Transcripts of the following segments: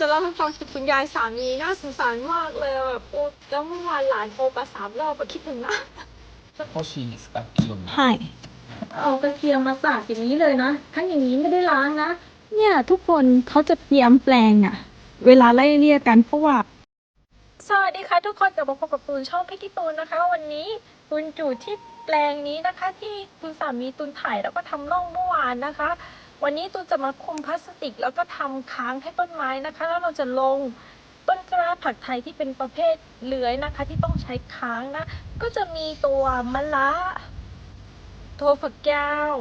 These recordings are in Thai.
จะเล่าให้ฟังคุณยายสามีน่าสงสารมากเลยแบบโอ้แล้วเมื่อวานหลานโทรมาสามรอบก็คิดถึงนะเ How she is acting. ช่เอากระเทียมมาสาดอย่างนี้เลยนะทั้งอย่างนี้ไม่ได้ล้างนะ เนี่ยทุกคนเขาจะเตรียมแปลงอะเวลาไล่เรียกกันเพราะว่า สวัสดีค่ะทุกคนกลับมาพบกับตูนช่องพี่ที่ตูนนะคะ วันนี้ตูนจู่ที่แปลงนี้นะคะ ที่คุณสามีตูนถ่ายแล้วก็ทำร่องเมื่อวานนะคะ วันนี้ตูนจะมาคุมพลาสติกแล้วก็ทำค้างให้ต้นไม้นะคะ แล้วเราจะลงต้นกล้าผักไทยที่เป็นประเภทเลื้อยนะคะ ที่ต้องใช้ค้างนะ ก็จะมีตัวมะละถั่วฝักยาว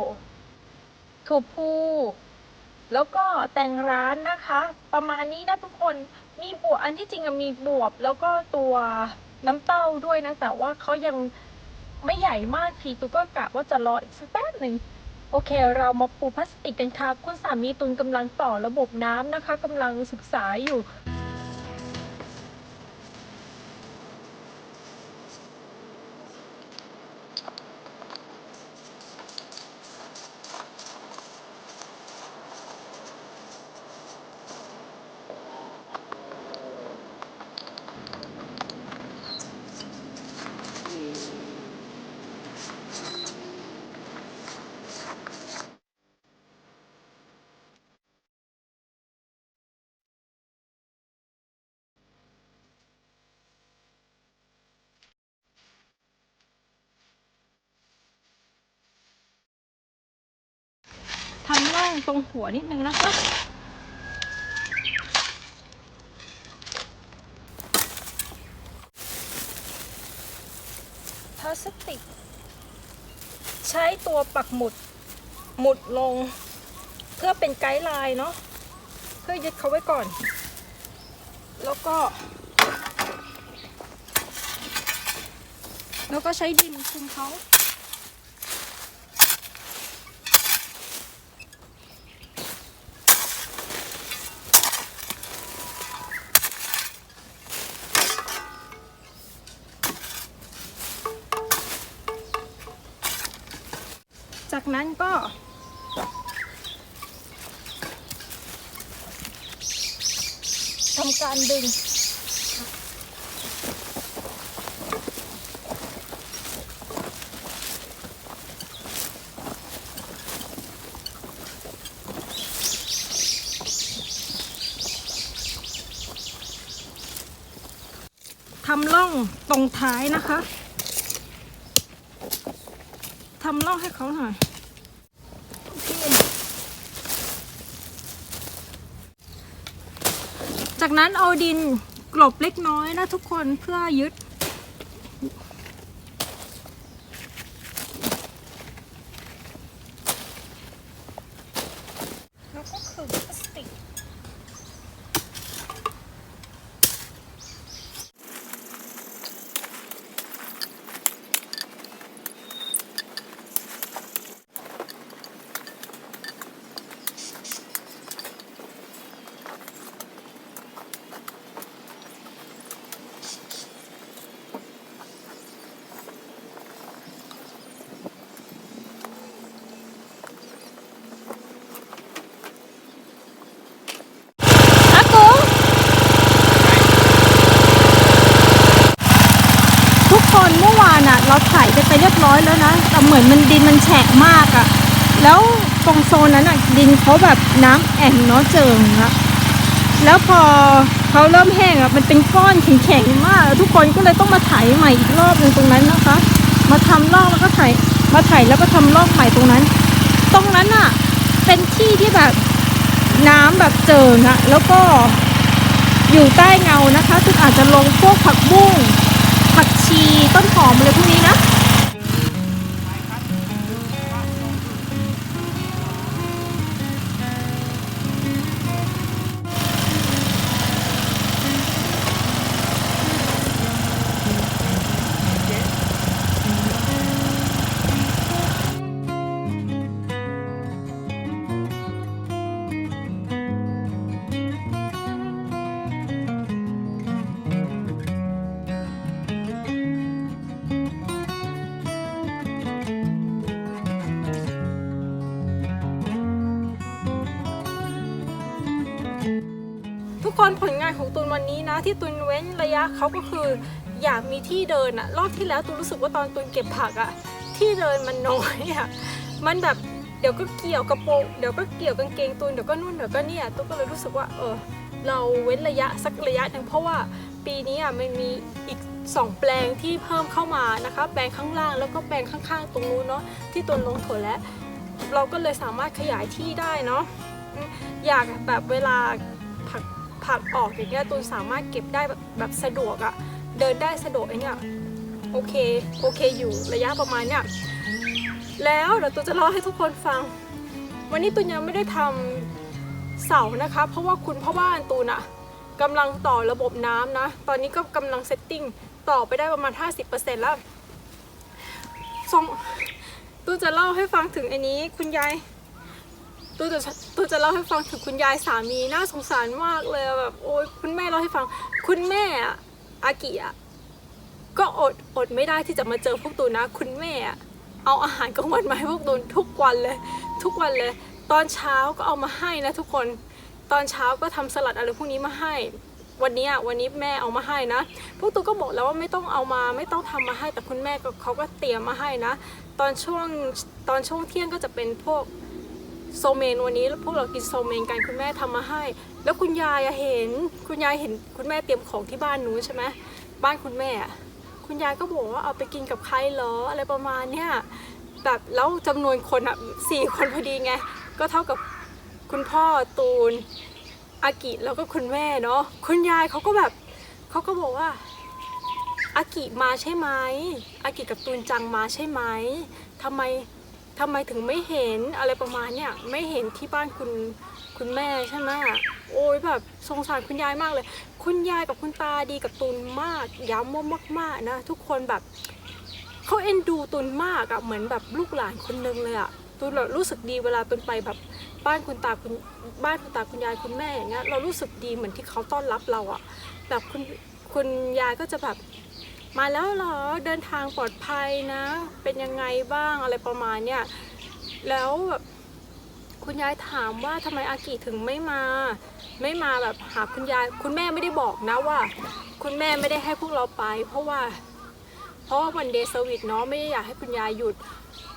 ถั่วพูแล้วก็แต่งร้านนะคะ ประมาณนี้นะทุกคนมีบวบอันที่จริงมีบวบ แล้วก็ตัวน้ำเต้าด้วยนะแต่ว่าเขายังไม่ใหญ่มากทีตูก็กะว่าจะรออีกสักแป๊บหนึ่ง โอเค เรามาปูพลาสติกกันค่ะคุณสามีตุนกำลังต่อระบบน้ำนะคะกำลังศึกษาอยู่ ทำร่องตรงหัวนิดนึงนะคะพลาสติก ใช้ตัวปักหมุดหมุดลง เพื่อเป็นไกด์ไลน์เนาะเพื่อยึดเขาไว้ก่อน แล้วก็ แล้วก็ใช้ดินคลุมเขา นั้นก็ ทำการดึง ทำร่องตรงท้ายนะคะทำร่องให้เขาหน่อยโอเค จากนั้นเอาดินกลบเล็กน้อยนะทุกคนเพื่อยึด แล้วก็ขึงพลาสติก อากูทุกคนเมื่อวานอะ เราถ่ายไปไปเรียบร้อยแล้วนะ แต่เหมือนมันดินมันแฉะมากอะแล้วตรงโซนนั้นอะดินเขาแบบน้ำแอ่งเนาะเจิงอะแล้วพอเขาเริ่มแห้งอะมันเป็นก้อนแข็งๆมาก ทุกคนก็เลยต้องมาไถใหม่อีกรอบหนึงตรงนั้นนะคะ มาทำรอบแล้วก็ไถมาไถแล้วก็ทำรอบใหม่ตรงนั้น ตรงนั้นอะเป็นที่ที่แบบน้ำแบบเจิงอะแล้วก็อยู่ใต้เงานะคะซึ่งอาจจะลงพวกผักบุ้ง ผักชีต้นหอมอะไรพวกนี้นะ วันนี้นะที่ตูนเว้นระยะเขาก็คืออยากมีที่เดินอะรอบที่แล้วตูนรู้สึกว่าตอนตูนเก็บผักอะที่เดินมันน้อยอะมันแบบเดี๋ยวก็เกี่ยวกระโปรงเดี๋ยวก็เกี่ยวกางเกงตูนเดี๋ยวก็นู่นเดี๋ยวก็เนี่ยตูนก็เลยรู้สึกว่าเออเราเว้นระยะสักระยะหนึ่งเพราะว่าปีนี้อะมันมีอีกสองแปลงที่เพิ่มเข้ามานะคะ แปลงข้างล่างแล้วก็แปลงข้างๆ ตรงนู้นเนาะที่ตูนลงถั่วแล้ว เราก็เลยสามารถขยายที่ได้เนาะอยากแบบเวลา ผักออกอย่างเงี้ยตูนสามารถเก็บได้แบบแบบสะดวกอะเดินได้สะดวกไอ้เนี่ยโอเคโอเคอยู่ระยะประมาณเนี้ยแล้วเดี๋ยวตูนจะเล่าให้ทุกคนฟัง วันนี้ตูนยังไม่ได้ทำเสานะคะ เพราะว่าคุณพ่อบ้านตูนอะกำลังต่อระบบน้ำนะ ตอนนี้ก็กำลังเซตติ้งต่อไปได้ประมาณ 50%แล้วส่งตูจะเล่าให้ฟังถึงอันนี้คุณยาย ตูจะตูจะเล่าให้ฟังถึงคุณยายสามีน่าสงสารมากเลยแบบโอ้ยคุณแม่เล่าให้ฟัง คุณแม่อากิอะก็อดอดไม่ได้ที่จะมาเจอพวกตูนนะ คุณแม่อะเอาอาหารกลางวันมาให้พวกตูนทุกวันเลย ทุกวันเลย ตอนเช้าก็เอามาให้นะทุกคนตอนเช้าก็ทำสลัดอะไรพวกนี้มาให้ วันนี้วันนี้แม่เอามาให้นะพวกตูก็บอกแล้วว่าไม่ต้องเอามาไม่ต้องทำมาให้แต่คุณแม่ก็เขาก็เตรียมมาให้นะ ตอนช่วงตอนช่วงเที่ยงก็จะเป็นพวก โซเมนวันนี้พวกเรากินโซเมนกันคุณแม่ทำมาให้ แล้วคุณยายเห็นคุณยายเห็นคุณแม่เตรียมของที่บ้านนู้นใช่ไหมบ้านคุณแม่อะคุณยายก็บอกว่าเอาไปกินกับใครเหรออะไรประมาณเนี้ยแบบแล้วจำนวนคนอะสี่คนพอดีไงก็เท่ากับคุณพ่อตูนอากิแล้วก็คุณแม่เนาะคุณยายเขาก็แบบเขาก็บอกว่าอากิมาใช่ไหมอากิกับตูนจังมาใช่ไหมทำไม ทำไมถึงไม่เห็นอะไรประมาณเนี้ยไม่เห็นที่บ้านคุณคุณแม่ใช่ไหมโอ้ยแบบสงสารคุณยายมากเลย คุณยายกับคุณตาดีกับตูนมากย้ำว่ามากๆนะ ทุกคนแบบเขาเอ็นดูตูนมากอะเหมือนแบบลูกหลานคนนึงเลยอะตูนแบบรู้สึกดีเวลาตูนไปแบบบ้านคุณตาคุณบ้านคุณตาคุณยายคุณแม่อย่างเงี้ยเรารู้สึกดีเหมือนที่เขาต้อนรับเราอะแบบคุณคุณยายก็จะแบบ มาแล้วเหรอเดินทางปลอดภัยนะ เป็นยังไงบ้างอะไรประมาณเนี้ยแล้วแบบคุณยายถามว่าทำไมอากิถึงไม่มา ไม่มาแบบหาคุณยายคุณแม่ไม่ได้บอกนะว่า คุณแม่ไม่ได้ให้พวกเราไป เพราะว่า เพราะว่าวันเดย์เซอร์วิสเนาะไม่ได้อยากให้คุณยายหยุด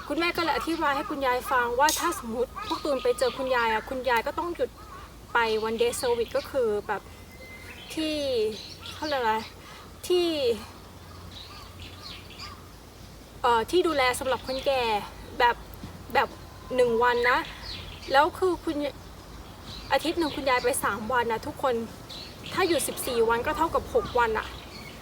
คุณแม่ก็เลยอธิบายให้คุณยายฟังว่าถ้าสมมติพวกตูนไปเจอคุณยายอะคุณยายก็ต้องหยุดไปวันเดย์เซอร์วิสก็คือแบบที่เขาเรียกอะไรที่ ที่ดูแลสำหรับคนแก่แบบแบบหนึ่งวันนะ แล้วคือคุณอาทิตย์หนึ่งคุณยายไปสามวันนะทุกคนถ้าอยู่ 14 วันก็เท่ากับ 6 วันอะ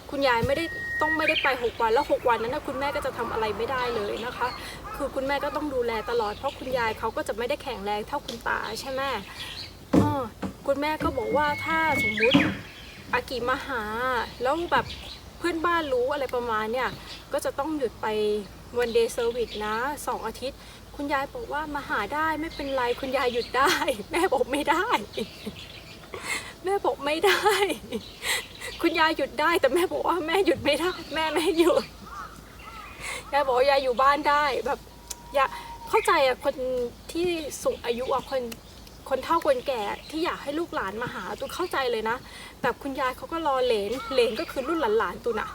คุณยายไม่ได้ต้องไม่ได้ไป 6 วันแล้ว 6 วันนั้นนะคุณแม่ก็จะทำอะไรไม่ได้เลยนะคะ คือคุณแม่ก็ต้องดูแลตลอดเพราะคุณยายเขาก็จะไม่ได้แข็งแรงเท่าคุณตาใช่ไหมคุณแม่ก็บอกว่าถ้าสมมุติอากิมาหา แล้วแบบ เพื่อนบ้านรู้อะไรประมาณเนี่ยก็จะต้องหยุดไปวันเดย์เซอร์วิสนะสองอาทิตย์ คุณยายบอกว่ามาหาได้ไม่เป็นไรคุณยายหยุดได้ แม่บอกไม่ได้ แม่บอกไม่ได้ คุณยายหยุดได้ แต่แม่บอกว่าแม่หยุดไม่ได้ แม่ไม่หยุดยายบอกยายอยู่บ้านได้แบบยาเข้าใจอะคนที่สูงอายุอะคน คนเฒ่าคนแก่ที่อยากให้ลูกหลานมาหาตูเข้าใจเลยนะ แบบคุณยายเขาก็รอเหลนเหลนก็คือรุ่นหลานๆตูน่ะ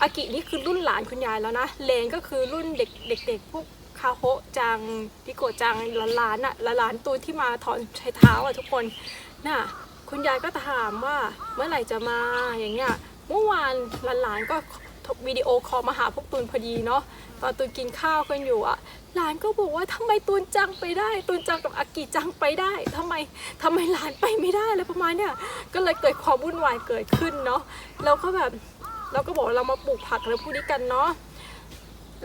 อากินี่คือรุ่นหลานคุณยายแล้วนะเลนก็คือรุ่นเด็กเด็กๆพวกคาโฮจังพิโกะจังหลานๆอะหลานๆตัวที่มาถอนใช้เท้าอะทุกคนน่ะคุณยายก็ถามว่าเมื่อไหร่จะมาอย่างเงี้ยเมื่อวานหลานๆก็ วิดีโอคอลมาหาพวกตูนพอดีเนาะตอนตูนกินข้าวกันอยู่อะหลานก็บอกว่าทำไมตูนจังไปได้ ตูนจังกับอากิจังไปได้ทำไมทำไมหลานไปไม่ได้อะไรประมาณเนี้ยก็เลยเกิดความวุ่นวายเกิดขึ้นเนาะแล้วก็แบบเราก็บอกเรามาปลูกผักอะไรพวกนี้กันเนาะ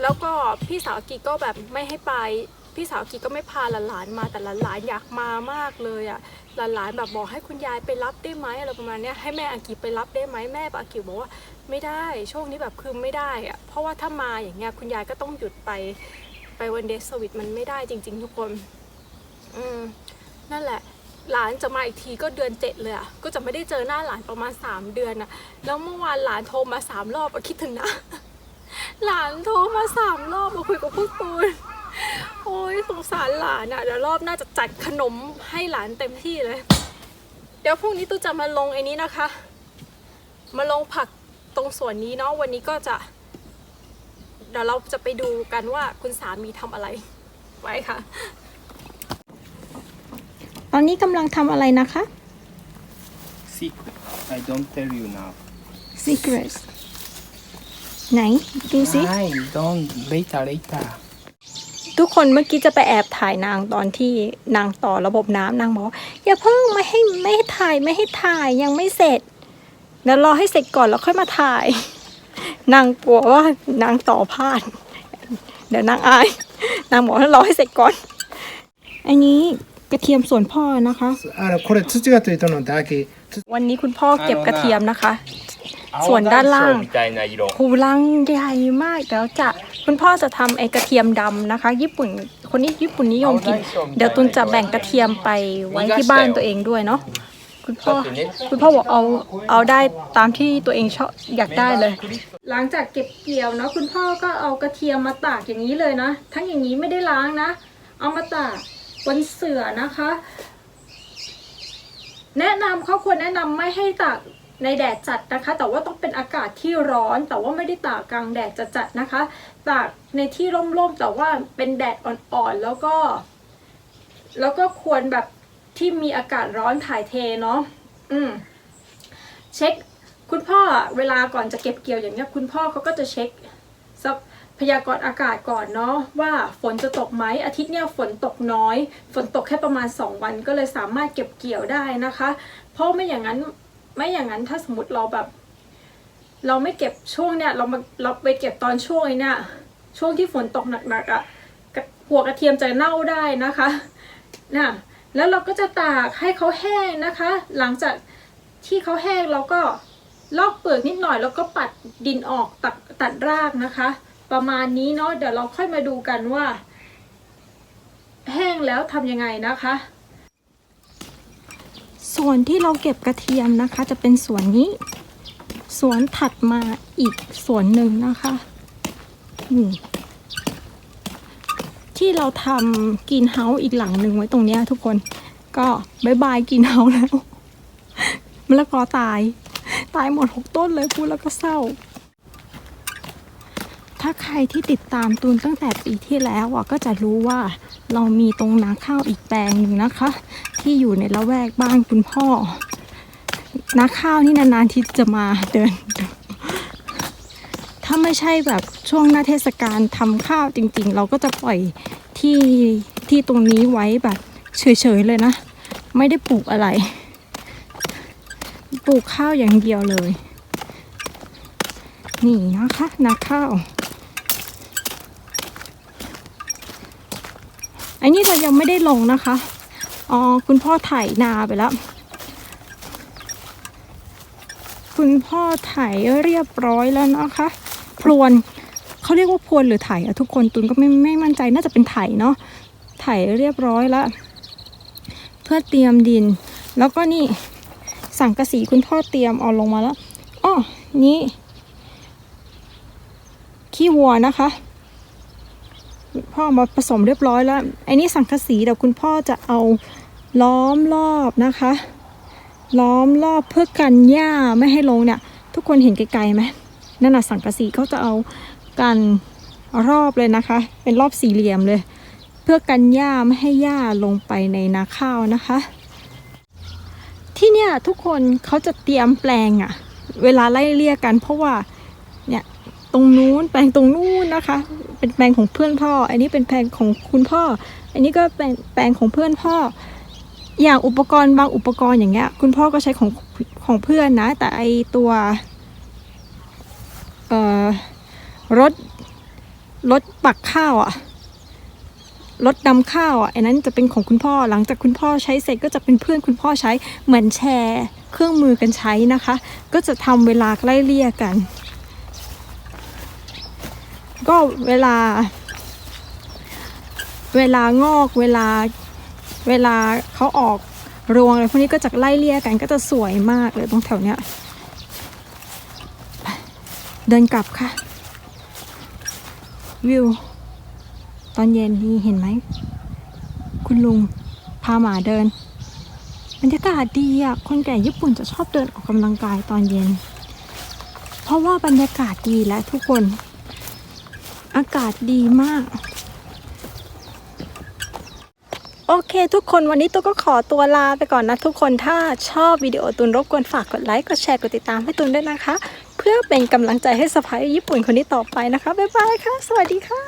แล้วก็พี่สาวอากิก็แบบไม่ให้ไป พี่สาวกีก็ไม่พาหลานๆมาแต่หลานๆอยากมามากเลยอะหลานๆแบบบอกให้คุณยายไปรับได้ไหมอะไรประมาณนี้ให้แม่อากิไปรับได้ไหมแม่อากิบอกว่าไม่ได้ช่วงนี้แบบคือไม่ได้อะเพราะว่าถ้ามาอย่างเงี้ยคุณยายก็ต้องหยุดไปไปวันเดย์สวิตมันไม่ได้จริง ๆ ทุกคน อืมนั่นแหละหลานจะมาอีกทีก็เดือนเจ็ดเลยอะก็จะไม่ได้เจอหน้าหลานประมาณสามเดือนอะ แล้วเมื่อวานหลานโทรมาสามรอบอะคิดถึงนะ หลานโทรมาสามรอบมาคุยกับพวกตูน โอ้ยสงสารหลานอะเดี๋ยวรอบหน่าจะจัดขนมให้หลานเต็มที่เลย เดี๋ยวพรุ่งนี้ตู้จะมาลงไอ้นี้นะคะ มาลงผักตรงส่วนนี้เนาะวันนี้ก็จะ เดี๋ยวเราจะไปดูกันว่าคุณสามีทำอะไร ไว้ค่ะ ตอนนี้กำลังทำอะไรนะคะ Secret. I don't tell you now. Secret ไหนดูสิ Why? Don't. Later, later. ทุกคนเมื่อกี้จะไปแอบถ่ายนางตอนที่นางต่อระบบน้ำนางบอกอย่าเพิ่งไม่ให้ไม่ให้ถ่ายไม่ให้ถ่ายยังไม่เสร็จเดี๋ยวรอให้เสร็จก่อนแล้วค่อยมาถ่าย นางกลัวว่านางต่อพลาด เดี๋ยวนางอาย นางบอกว่ารอให้เสร็จก่อน อันนี้กระเทียมส่วนพ่อนะคะวันนี้คุณพ่อเก็บกระเทียมนะคะ ส่วนด้านล่างคูลังใหญ่มากแล้วจะคุณพ่อจะทำไอกระเทียมดำนะคะ ญี่ปุ่นคนนี้ญี่ปุ่นนิยมกิน เดี๋ยวตุนจะแบ่งกระเทียมไปไว้ที่บ้านตัวเองด้วยเนาะคุณพ่อคุณพ่อบอกเอาเอาได้ตามที่ตัวเองชอบอยากได้เลย หลังจากเก็บเกี่ยวเนาะคุณพ่อก็เอากระเทียมมาตากอย่างนี้เลยนะ ทั้งอย่างนี้ไม่ได้ล้างนะ เอามาตากบนเสื่อนะคะ แนะนำครอควรแนะนำไม่ให้ตาก ในแดดจัดนะคะ แต่ว่าต้องเป็นอากาศที่ร้อน แต่ว่าไม่ได้ตากกลางแดดจัดๆนะคะ ตากในที่ร่มๆ แต่ว่าเป็นแดดอ่อนๆ แล้วก็ แล้วก็ควรแบบที่มีอากาศร้อนถ่ายเทเนาะ อืม เช็ค คุณพ่อเวลาก่อนจะเก็บเกี่ยวอย่างเงี้ย คุณพ่อเขาก็จะเช็คสักพยากรณ์อากาศก่อนเนาะว่าฝนจะตกไหมอาทิตย์เนี้ยฝนตกน้อย ฝนตกแค่ประมาณ 2 วันก็เลยสามารถเก็บเกี่ยวได้นะคะ เพราะไม่อย่างนั้น ไม่อย่างนั้นถ้าสมมติเราแบบ เราไม่เก็บช่วงเนี้ยเรามาเราไปเก็บตอนช่วงไอ้เนี่ย ช่วงที่ฝนตกหนักๆอะ่ะกระหัวกระเทียมจะเน่าได้นะคะนะแล้วเราก็จะตากให้เขาแห้งนะคะ หลังจากที่เขาแห้งเราก็ลอกเปลือกนิดหน่อย แล้วก็ปัดดินออกตัดตัดรากนะคะ ประมาณนี้เนาะเดี๋ยวเราค่อยมาดูกันว่า แห้งแล้วทำยังไงนะคะ ส่วนที่เราเก็บกระเทียมนะคะ จะเป็นส่วนนี้ สวนถัดมาอีกส่วนหนึ่งนะคะนี่ที่เราทำกินเฮาส์อีกหลังหนึ่งไว้ตรงนี้ทุกคนก็บายบายกินเฮาส์แล้วมะละกอตาย ตายหมดหกต้นเลยพูดแล้วก็เศร้า ถ้าใครที่ติดตามตูนตั้งแต่ปีที่แล้วอะก็จะรู้ว่าเรามีตรงนาข้าวอีกแปลงหนึ่งนะคะ ที่อยู่ในละแวกบ้านคุณพ่อนาข้าวนี่นานๆที่จะมาเดิน ถ้าไม่ใช่แบบช่วงหน้าเทศกาลทำข้าวจริง ๆ เราก็จะปล่อยที่ที่ตรงนี้ไว้แบบเฉยๆเลยนะ ไม่ได้ปลูกอะไร ปลูกข้าวอย่างเดียวเลย นี่นะคะนาข้าวอันนี้เรายังไม่ได้ลงนะคะ อ๋อคุณพ่อไถนาไปแล้ว คุณพ่อไถเรียบร้อยแล้วนะคะพรวนเขาเรียกว่าพรวนหรือไถอะทุกคนตุนก็ไม่ไม่มั่นใจน่าจะเป็นไถเนาะไถเรียบร้อยแล้ว เพื่อเตรียมดิน แล้วก็นี่สังกะสีคุณพ่อเตรียมเอาลงมาแล้วอ้อนี่ขี้วัวนะคะ พ่อมาผสมเรียบร้อยแล้วไอ้นี่สังกะสีเดี๋ยวคุณพ่อจะเอา ล้อมรอบนะคะ ล้อมรอบเพื่อกันหญ้าไม่ให้ลงเนี่ย ทุกคนเห็นไกลๆไหมนั่นน่ะสังกะสีเขาจะเอากันรอบเลยนะคะ เป็นรอบสี่เหลี่ยมเลย เพื่อกันหญ้าไม่ให้หญ้าลงไปในนาข้าวนะคะ ที่เนี่ยทุกคนเขาจะเตรียมแปลงอะเวลาไล่เลี่ยกัน เพราะว่าเนี่ยตรงนู้นแปลงตรงนู้นนะคะ เป็นแปลงของเพื่อนพ่อ อันนี้เป็นแปลงของคุณพ่อ อันนี้ก็เป็นแปลงของเพื่อนพ่อ อย่างอุปกรณ์บางอุปกรณ์อย่างเงี้ย คุณพ่อก็ใช้ของของเพื่อนนะ แต่ไอตัวเอ่อรถรถปักข้าวอะรถดำข้าวอะอันนั้นจะเป็นของคุณพ่อหลังจากคุณพ่อใช้เสร็จก็จะเป็นเพื่อนคุณพ่อใช้เหมือนแชร์เครื่องมือกันใช้นะคะ ก็จะทำเวลาไล่เลี่ยกัน ก็เวลา เวลางอกเวลา เวลาเขาออกรวงอะไรพวกนี้ก็จะไล่เลี่ยกันก็จะสวยมากเลยตรงแถวเนี้ยเดินกลับค่ะ วิว ตอนเย็นนี่เห็นไหม คุณลุงพาหมาเดิน บรรยากาศดีอะ คนแก่ญี่ปุ่นจะชอบเดินออกกำลังกายตอนเย็น เพราะว่าบรรยากาศดีและทุกคน อากาศดีมาก โอเค ทุกคนวันนี้ตัวก็ขอตัวลาไปก่อนนะทุกคนถ้าชอบวิดีโอตุนรบกวนฝากกดไลค์กดแชร์กดติดตามให้ตุนด้วยนะคะ เพื่อเป็นกำลังใจให้สะพายญี่ปุ่นคนนี้ต่อไปนะคะบ๊ายบายค่ะ สวัสดีค่ะ